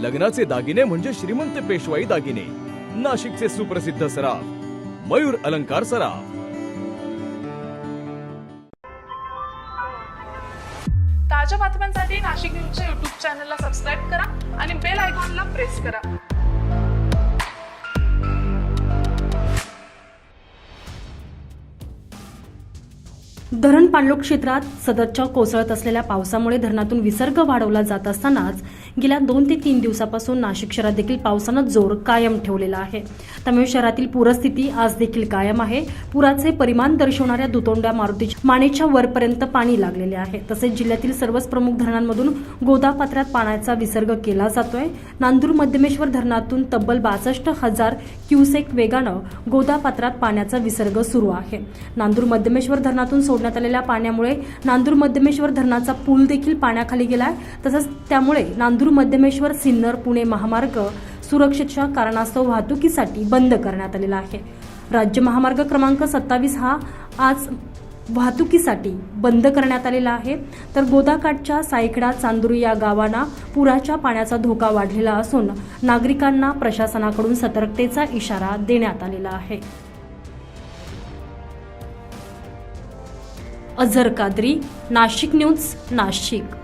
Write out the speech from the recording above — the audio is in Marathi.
लग्नाचे दागिने म्हणजे श्रीमंत पेशवाई दागिने. नाशिकचे सुप्रसिद्ध सराफ मयूर अलंकार सराफ. ताज्या बातम्यांसाठी नाशिक न्यूजच्या युट्यूब चॅनलला सबस्क्राईब करा आणि बेल आयकॉनला प्रेस करा. धरण पाणलोट क्षेत्रात सततच्या कोसळत असलेल्या पावसामुळे धरणातून विसर्ग वाढवला जात असतानाच गेल्या दोन ते तीन दिवसापासून नाशिक शहरात देखील पावसानं जोर कायम ठेवलेला आहे. त्यामुळे शहरातील पूरस्थिती आज देखील कायम आहे. पुराचे परिमाण दर्शवणाऱ्या दुतोंड्या मारुतीच्या मानेच्या वरपर्यंत पाणी लागलेले आहे. तसेच जिल्ह्यातील सर्वच प्रमुख धरणांमधून गोदापात्रात पाण्याचा विसर्ग केला जातोय. नांदूर मध्यमेश्वर धरणातून तब्बल बासष्ट हजार क्युसेक वेगानं गोदापात्रात पाण्याचा विसर्ग सुरू आहे. नांदूर मध्यमेश्वर धरणातून सोडण्यात आलेल्या पाण्यामुळे नांदूर मध्यमेश्वर धरणाचा पूल देखील पाण्याखाली गेलाय. तसंच त्यामुळे नांदूर मध्यमेश्वर सिन्नर पुणे महामार्ग सुरक्षेच्या कारणास्तव वाहतुकीसाठी बंद करण्यात आलेला आहे. राज्य महामार्ग क्रमांक सत्तावीस हा आज वाहतुकीसाठी बंद करण्यात आलेला आहे. तर गोदाकाठच्या सायकडा चांदुरी या गावांना पुराच्या पाण्याचा धोका वाढलेला असून नागरिकांना प्रशासनाकडून सतर्कतेचा इशारा देण्यात आलेला आहे. अझर कादरी नाशिक न्यूज नाशिक.